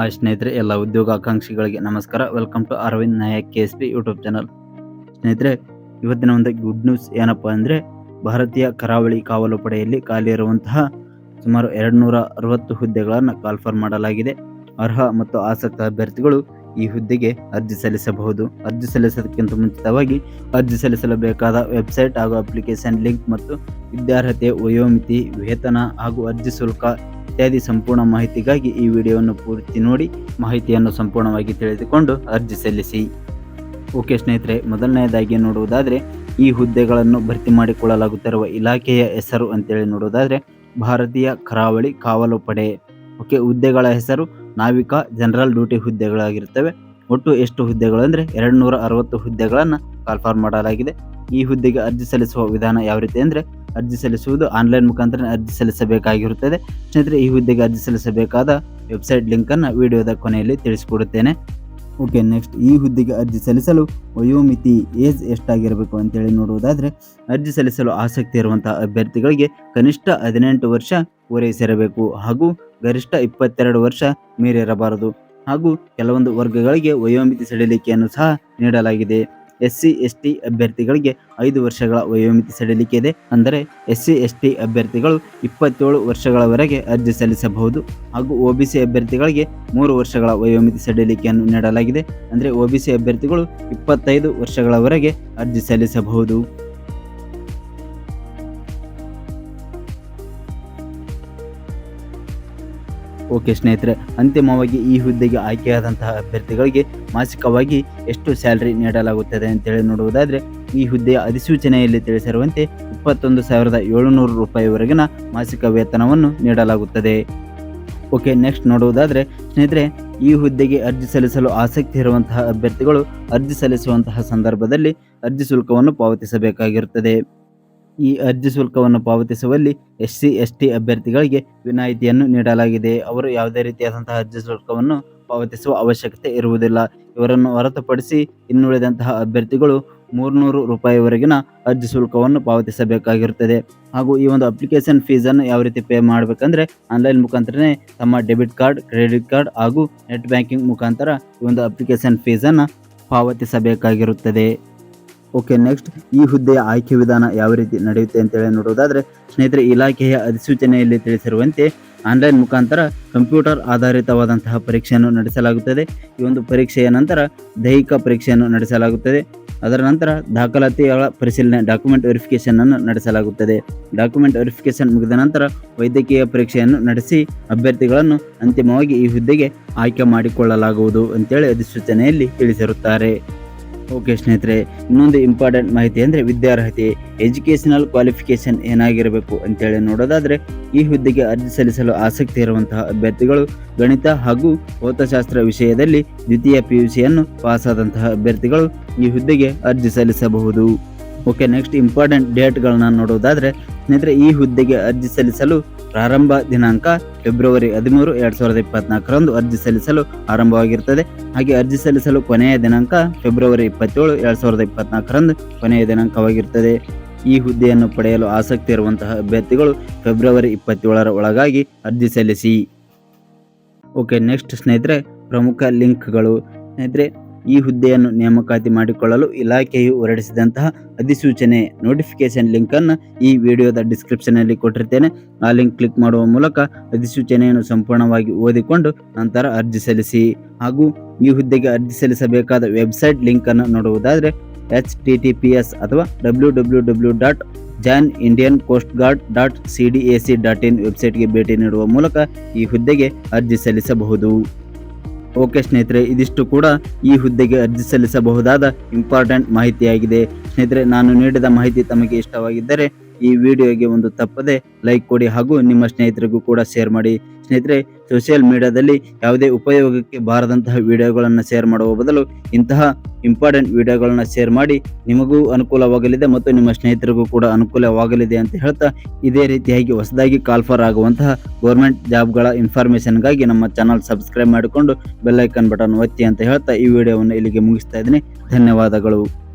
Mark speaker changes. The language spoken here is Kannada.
Speaker 1: ಆ ಸ್ನೇಹಿತರೆ, ಎಲ್ಲ ಉದ್ಯೋಗ ಆಕಾಂಕ್ಷಿಗಳಿಗೆ ನಮಸ್ಕಾರ. Welcome to Arvind Nayak K S P YouTube channel ಸ್ನೇಹಿತರೆ, ಇವತ್ತಿನ ಒಂದು ಗುಡ್ ನ್ಯೂಸ್ ಏನಪ್ಪ ಅಂದರೆ, ಭಾರತೀಯ ಕರಾವಳಿ ಕಾವಲು ಪಡೆಯಲ್ಲಿ ಖಾಲಿ ಇರುವಂತಹ ಸುಮಾರು ಎರಡು ನೂರ ಅರವತ್ತು ಹುದ್ದೆಗಳನ್ನು ಕಾಲ್ಫರ್ ಮಾಡಲಾಗಿದೆ. ಅರ್ಹ ಮತ್ತು ಆಸಕ್ತ ಅಭ್ಯರ್ಥಿಗಳು ಈ ಹುದ್ದೆಗೆ ಅರ್ಜಿ ಸಲ್ಲಿಸಬಹುದು. ಅರ್ಜಿ ಸಲ್ಲಿಸೋದಕ್ಕಿಂತ ಮುಂಚಿತವಾಗಿ ಅರ್ಜಿ ಸಲ್ಲಿಸಲು ಬೇಕಾದ ವೆಬ್ಸೈಟ್ ಹಾಗೂ ಅಪ್ಲಿಕೇಶನ್ ಲಿಂಕ್ ಮತ್ತು ವಿದ್ಯಾರ್ಹತೆ ವಯೋಮಿತಿ, ವೇತನ ಹಾಗೂ ಅರ್ಜಿ ಶುಲ್ಕ ಇತ್ಯಾದಿ ಸಂಪೂರ್ಣ ಮಾಹಿತಿಗಾಗಿ ಈ ವಿಡಿಯೋವನ್ನು ಪೂರ್ತಿ ನೋಡಿ ಮಾಹಿತಿಯನ್ನು ಸಂಪೂರ್ಣವಾಗಿ ತಿಳಿದುಕೊಂಡು ಅರ್ಜಿ ಸಲ್ಲಿಸಿ. ಓಕೆ ಸ್ನೇಹಿತರೆ, ಮೊದಲನೆಯದಾಗಿ ನೋಡುವುದಾದರೆ, ಈ ಹುದ್ದೆಗಳನ್ನು ಭರ್ತಿ ಮಾಡಿಕೊಳ್ಳಲಾಗುತ್ತಿರುವ ಇಲಾಖೆಯ ಹೆಸರು ಅಂತೇಳಿ ನೋಡುವುದಾದರೆ, ಭಾರತೀಯ ಕರಾವಳಿ ಕಾವಲು ಪಡೆ ಓಕೆ, ಹುದ್ದೆಗಳ ಹೆಸರು ನಾವಿಕ ಜನರಲ್ ಡ್ಯೂಟಿ ಹುದ್ದೆಗಳಾಗಿರುತ್ತವೆ. ಒಟ್ಟು ಎಷ್ಟು ಹುದ್ದೆಗಳು ಅಂದರೆ ಎರಡು ನೂರ ಅರವತ್ತು ಹುದ್ದೆಗಳನ್ನು ಕಾಲ್ಫಾರ್ ಮಾಡಲಾಗಿದೆ. ಈ ಹುದ್ದೆಗೆ ಅರ್ಜಿ ಸಲ್ಲಿಸುವ ವಿಧಾನ ಯಾವ ರೀತಿ ಅಂದರೆ ಅರ್ಜಿ ಸಲ್ಲಿಸುವುದು ಆನ್ಲೈನ್ ಮುಖಾಂತರ ಅರ್ಜಿ ಸಲ್ಲಿಸಬೇಕಾಗಿರುತ್ತದೆ. ಸ್ನೇಹಿತರೆ, ಈ ಹುದ್ದೆಗೆ ಅರ್ಜಿ ಸಲ್ಲಿಸಬೇಕಾದ ವೆಬ್ಸೈಟ್ ಲಿಂಕನ್ನು ವಿಡಿಯೋದ ಕೊನೆಯಲ್ಲಿ ತಿಳಿಸಿಕೊಡುತ್ತೇನೆ. ಓಕೆ ನೆಕ್ಸ್ಟ್ ಈ ಹುದ್ದೆಗೆ ಅರ್ಜಿ ಸಲ್ಲಿಸಲು ವಯೋಮಿತಿ ಏಜ್ ಎಷ್ಟಾಗಿರಬೇಕು ಅಂತೇಳಿ ನೋಡುವುದಾದರೆ, ಅರ್ಜಿ ಸಲ್ಲಿಸಲು ಆಸಕ್ತಿ ಇರುವಂತಹ ಅಭ್ಯರ್ಥಿಗಳಿಗೆ ಕನಿಷ್ಠ ಹದಿನೆಂಟು ವರ್ಷ ಪೂರೈಸಿರಬೇಕು ಹಾಗೂ ಗರಿಷ್ಠ ಇಪ್ಪತ್ತೆರಡು ವರ್ಷ ಮೀರಿರಬಾರದು ಹಾಗೂ ಕೆಲವೊಂದು ವರ್ಗಗಳಿಗೆ ವಯೋಮಿತಿ ಸಡಿಲಿಕೆಯನ್ನು ಸಹ ನೀಡಲಾಗಿದೆ. ಎಸ್ ಸಿ ಎಸ್ ಟಿ ಅಭ್ಯರ್ಥಿಗಳಿಗೆ ಐದು ವರ್ಷಗಳ ವಯೋಮಿತಿ ಸಡಿಲಿಕೆ ಇದೆ ಅಂದರೆ ಎಸ್ಸಿ ಎಸ್ ಟಿ ಅಭ್ಯರ್ಥಿಗಳು ಇಪ್ಪತ್ತೇಳು ವರ್ಷಗಳವರೆಗೆ ಅರ್ಜಿ ಸಲ್ಲಿಸಬಹುದು ಹಾಗೂ ಒ ಬಿ ಸಿ ಅಭ್ಯರ್ಥಿಗಳಿಗೆ ಮೂರು ವರ್ಷಗಳ ವಯೋಮಿತಿ ಸಡಿಲಿಕೆಯನ್ನು ನೀಡಲಾಗಿದೆ. ಅಂದರೆ ಒ ಬಿ ಸಿ ಅಭ್ಯರ್ಥಿಗಳು ಇಪ್ಪತ್ತೈದು ವರ್ಷಗಳವರೆಗೆ ಅರ್ಜಿ ಸಲ್ಲಿಸಬಹುದು. ಓಕೆ ಸ್ನೇಹಿತರೆ, ಅಂತಿಮವಾಗಿ ಈ ಹುದ್ದೆಗೆ ಆಯ್ಕೆಯಾದಂತಹ ಅಭ್ಯರ್ಥಿಗಳಿಗೆ ಮಾಸಿಕವಾಗಿ ಎಷ್ಟು ಸ್ಯಾಲರಿ ನೀಡಲಾಗುತ್ತದೆ ಅಂತೇಳಿ ನೋಡುವುದಾದರೆ, ಈ ಹುದ್ದೆಯ ಅಧಿಸೂಚನೆಯಲ್ಲಿ ತಿಳಿಸಿರುವಂತೆ ಇಪ್ಪತ್ತೊಂದು ಸಾವಿರದ ಏಳುನೂರು ರೂಪಾಯಿವರೆಗಿನ ಮಾಸಿಕ ವೇತನವನ್ನು ನೀಡಲಾಗುತ್ತದೆ. ಓಕೆ, ನೆಕ್ಸ್ಟ್ ನೋಡುವುದಾದರೆ, ಸ್ನೇಹಿತರೆ, ಈ ಹುದ್ದೆಗೆ ಅರ್ಜಿ ಸಲ್ಲಿಸಲು ಆಸಕ್ತಿ ಇರುವಂತಹ ಅಭ್ಯರ್ಥಿಗಳು ಅರ್ಜಿ ಸಲ್ಲಿಸುವಂತಹ ಸಂದರ್ಭದಲ್ಲಿ ಅರ್ಜಿ ಶುಲ್ಕವನ್ನು ಪಾವತಿಸಬೇಕಾಗಿರುತ್ತದೆ. ಈ ಅರ್ಜಿ ಶುಲ್ಕವನ್ನು ಪಾವತಿಸುವಲ್ಲಿ ಎಸ್ ಸಿ ಎಸ್ ಟಿ ಅಭ್ಯರ್ಥಿಗಳಿಗೆ ವಿನಾಯಿತಿಯನ್ನು ನೀಡಲಾಗಿದೆ. ಅವರು ಯಾವುದೇ ರೀತಿಯಾದಂತಹ ಅರ್ಜಿ ಶುಲ್ಕವನ್ನು ಪಾವತಿಸುವ ಅವಶ್ಯಕತೆ ಇರುವುದಿಲ್ಲ. ಇವರನ್ನು ಹೊರತುಪಡಿಸಿ ಇನ್ನುಳಿದಂತಹ ಅಭ್ಯರ್ಥಿಗಳು ಮೂರ್ನೂರು ರೂಪಾಯಿವರೆಗಿನ ಅರ್ಜಿ ಶುಲ್ಕವನ್ನು ಪಾವತಿಸಬೇಕಾಗಿರುತ್ತದೆ. ಹಾಗೂ ಈ ಒಂದು ಅಪ್ಲಿಕೇಶನ್ ಫೀಸನ್ನು ಯಾವ ರೀತಿ ಪೇ ಮಾಡಬೇಕಂದ್ರೆ ಆನ್ಲೈನ್ ಮುಖಾಂತರನೇ ತಮ್ಮ ಡೆಬಿಟ್ ಕಾರ್ಡ್, ಕ್ರೆಡಿಟ್ ಕಾರ್ಡ್ ಹಾಗೂ ನೆಟ್ ಬ್ಯಾಂಕಿಂಗ್ ಮುಖಾಂತರ ಈ ಒಂದು ಅಪ್ಲಿಕೇಶನ್ ಫೀಸನ್ನು ಪಾವತಿಸಬೇಕಾಗಿರುತ್ತದೆ. ಓಕೆ ನೆಕ್ಸ್ಟ್ ಈ ಹುದ್ದೆಯ ಆಯ್ಕೆ ವಿಧಾನ ಯಾವ ರೀತಿ ನಡೆಯುತ್ತೆ ಅಂತೇಳಿ ನೋಡೋದಾದ್ರೆ, ಸ್ನೇಹಿತರೆ, ಇಲಾಖೆಯ ಅಧಿಸೂಚನೆಯಲ್ಲಿ ತಿಳಿಸಿರುವಂತೆ ಆನ್ಲೈನ್ ಮುಖಾಂತರ ಕಂಪ್ಯೂಟರ್ ಆಧಾರಿತವಾದಂತಹ ಪರೀಕ್ಷೆಯನ್ನು ನಡೆಸಲಾಗುತ್ತದೆ. ಈ ಒಂದು ಪರೀಕ್ಷೆಯ ನಂತರ ದೈಹಿಕ ಪರೀಕ್ಷೆಯನ್ನು ನಡೆಸಲಾಗುತ್ತದೆ. ಅದರ ನಂತರ ದಾಖಲಾತಿಗಳ ಪರಿಶೀಲನೆ ಡಾಕ್ಯುಮೆಂಟ್ ವೆರಿಫಿಕೇಶನ್ ಅನ್ನು ನಡೆಸಲಾಗುತ್ತದೆ. ಡಾಕ್ಯುಮೆಂಟ್ ವೆರಿಫಿಕೇಶನ್ ಮುಗಿದ ನಂತರ ವೈದ್ಯಕೀಯ ಪರೀಕ್ಷೆಯನ್ನು ನಡೆಸಿ ಅಭ್ಯರ್ಥಿಗಳನ್ನು ಅಂತಿಮವಾಗಿ ಈ ಹುದ್ದೆಗೆ ಆಯ್ಕೆ ಮಾಡಿಕೊಳ್ಳಲಾಗುವುದು ಅಂತೇಳಿ ಅಧಿಸೂಚನೆಯಲ್ಲಿ ತಿಳಿಸಿರುತ್ತಾರೆ. ಓಕೆ ಸ್ನೇಹಿತರೆ, ಇನ್ನೊಂದು ಇಂಪಾರ್ಟೆಂಟ್ ಮಾಹಿತಿ ಅಂದರೆ ವಿದ್ಯಾರ್ಹತೆ ಎಜುಕೇಷನಲ್ ಕ್ವಾಲಿಫಿಕೇಶನ್ ಏನಾಗಿರಬೇಕು ಅಂತೇಳಿ ನೋಡೋದಾದರೆ, ಈ ಹುದ್ದೆಗೆ ಅರ್ಜಿ ಸಲ್ಲಿಸಲು ಆಸಕ್ತಿ ಇರುವಂತಹ ಅಭ್ಯರ್ಥಿಗಳು ಗಣಿತ ಹಾಗೂ ಭೌತಶಾಸ್ತ್ರ ವಿಷಯದಲ್ಲಿ ದ್ವಿತೀಯ ಪಿ ಯು ಸಿಯನ್ನು ಪಾಸಾದಂತಹ ಅಭ್ಯರ್ಥಿಗಳು ಈ ಹುದ್ದೆಗೆ ಅರ್ಜಿ ಸಲ್ಲಿಸಬಹುದು. ಓಕೆ ನೆಕ್ಸ್ಟ್ ಇಂಪಾರ್ಟೆಂಟ್ ಡೇಟ್ಗಳನ್ನ ನೋಡೋದಾದರೆ, ಸ್ನೇಹಿತರೆ, ಈ ಹುದ್ದೆಗೆ ಅರ್ಜಿ ಸಲ್ಲಿಸಲು ಪ್ರಾರಂಭ ದಿನಾಂಕ ಫೆಬ್ರವರಿ ಹದಿಮೂರು, ಎರಡು ಸಾವಿರದ ಇಪ್ಪತ್ನಾಲ್ಕರಂದು ಅರ್ಜಿ ಸಲ್ಲಿಸಲು ಆರಂಭವಾಗಿರುತ್ತದೆ ಹಾಗೆ ಅರ್ಜಿ ಸಲ್ಲಿಸಲು ಕೊನೆಯ ದಿನಾಂಕ ಫೆಬ್ರವರಿ ಇಪ್ಪತ್ತೇಳು, ಎರಡು ಸಾವಿರದ ಇಪ್ಪತ್ನಾಲ್ಕರಂದು ಕೊನೆಯ ದಿನಾಂಕವಾಗಿರುತ್ತದೆ ಈ ಹುದ್ದೆಯನ್ನು ಪಡೆಯಲು ಆಸಕ್ತಿ ಇರುವಂತಹ ಅಭ್ಯರ್ಥಿಗಳು ಫೆಬ್ರವರಿ ಇಪ್ಪತ್ತೇಳರ ಒಳಗಾಗಿ ಅರ್ಜಿ ಸಲ್ಲಿಸಿ. ಓಕೆ ನೆಕ್ಸ್ಟ್ ಸ್ನೇಹಿತರೆ, ಪ್ರಮುಖ ಲಿಂಕ್ಗಳು. ಸ್ನೇಹಿತರೆ ಈ ಹುದ್ದೆಯನ್ನು ನೇಮಕಾತಿ ಮಾಡಿಕೊಳ್ಳಲು ಇಲಾಖೆಯು ಹೊರಡಿಸಿದಂತಹ ಅಧಿಸೂಚನೆ ನೋಟಿಫಿಕೇಶನ್ ಲಿಂಕನ್ನು ಈ ವಿಡಿಯೋದ ಡಿಸ್ಕ್ರಿಪ್ಷನಲ್ಲಿ ಕೊಟ್ಟಿರ್ತೇನೆ. ಆ ಲಿಂಕ್ ಕ್ಲಿಕ್ ಮಾಡುವ ಮೂಲಕ ಅಧಿಸೂಚನೆಯನ್ನು ಸಂಪೂರ್ಣವಾಗಿ ಓದಿಕೊಂಡು ನಂತರ ಅರ್ಜಿ ಸಲ್ಲಿಸಿ. ಹಾಗೂ ಈ ಹುದ್ದೆಗೆ ಅರ್ಜಿ ಸಲ್ಲಿಸಬೇಕಾದ ವೆಬ್ಸೈಟ್ ಲಿಂಕನ್ನು ನೋಡುವುದಾದರೆ H T T P S ಅಥವಾ W W W dot join Indian coast guard dot C D A C dot in ವೆಬ್ಸೈಟ್ಗೆ ಭೇಟಿ ನೀಡುವ ಮೂಲಕ ಈ ಹುದ್ದೆಗೆ ಅರ್ಜಿ ಸಲ್ಲಿಸಬಹುದು. ಓಕೆ ಸ್ನೇಹಿತರೆ, ಇದಿಷ್ಟು ಕೂಡ ಈ ಹುದ್ದೆಗೆ ಅರ್ಜಿ ಸಲ್ಲಿಸಬಹುದಾದ ಇಂಪಾರ್ಟೆಂಟ್ ಮಾಹಿತಿಯಾಗಿದೆ. ಸ್ನೇಹಿತರೆ, ನಾನು ನೀಡಿದ ಮಾಹಿತಿ ತಮಗೆ ಇಷ್ಟವಾಗಿದ್ದರೆ ಈ ವಿಡಿಯೋಗೆ ಒಂದು ತಪ್ಪದೆ ಲೈಕ್ ಕೊಡಿ ಹಾಗೂ ನಿಮ್ಮ ಸ್ನೇಹಿತರಿಗೂ ಕೂಡ ಶೇರ್ ಮಾಡಿ. ಸ್ನೇಹಿತರೆ ಸೋಷಿಯಲ್ ಮೀಡಿಯಾದಲ್ಲಿ ಯಾವುದೇ ಉಪಯೋಗಕ್ಕೆ ಬಾರದಂತಹ ವಿಡಿಯೋಗಳನ್ನು ಶೇರ್ ಮಾಡುವ ಬದಲು ಇಂತಹ ಇಂಪಾರ್ಟೆಂಟ್ ವಿಡಿಯೋಗಳನ್ನು ಶೇರ್ ಮಾಡಿ ನಿಮಗೂ ಅನುಕೂಲವಾಗಲಿದೆ ಮತ್ತು ನಿಮ್ಮ ಸ್ನೇಹಿತರಿಗೂ ಕೂಡ ಅನುಕೂಲವಾಗಲಿದೆ ಅಂತ ಹೇಳ್ತಾ ಇದೇ ರೀತಿಯಾಗಿ ಹೊಸದಾಗಿ ಕಾಲ್ಫರ್ ಆಗುವಂತಹ ಗೌರ್ಮೆಂಟ್ ಜಾಬ್ಗಳ ಇನ್ಫಾರ್ಮೇಷನ್ಗಾಗಿ ನಮ್ಮ ಚಾನಲ್ ಸಬ್ಸ್ಕ್ರೈಬ್ ಮಾಡಿಕೊಂಡು ಬೆಲ್ಲೈಕನ್ ಬಟನ್ ಒತ್ತಿ ಅಂತ ಹೇಳ್ತಾ ಈ ವಿಡಿಯೋವನ್ನು ಇಲ್ಲಿಗೆ ಮುಗಿಸ್ತಾ ಇದ್ದೀನಿ. ಧನ್ಯವಾದಗಳು.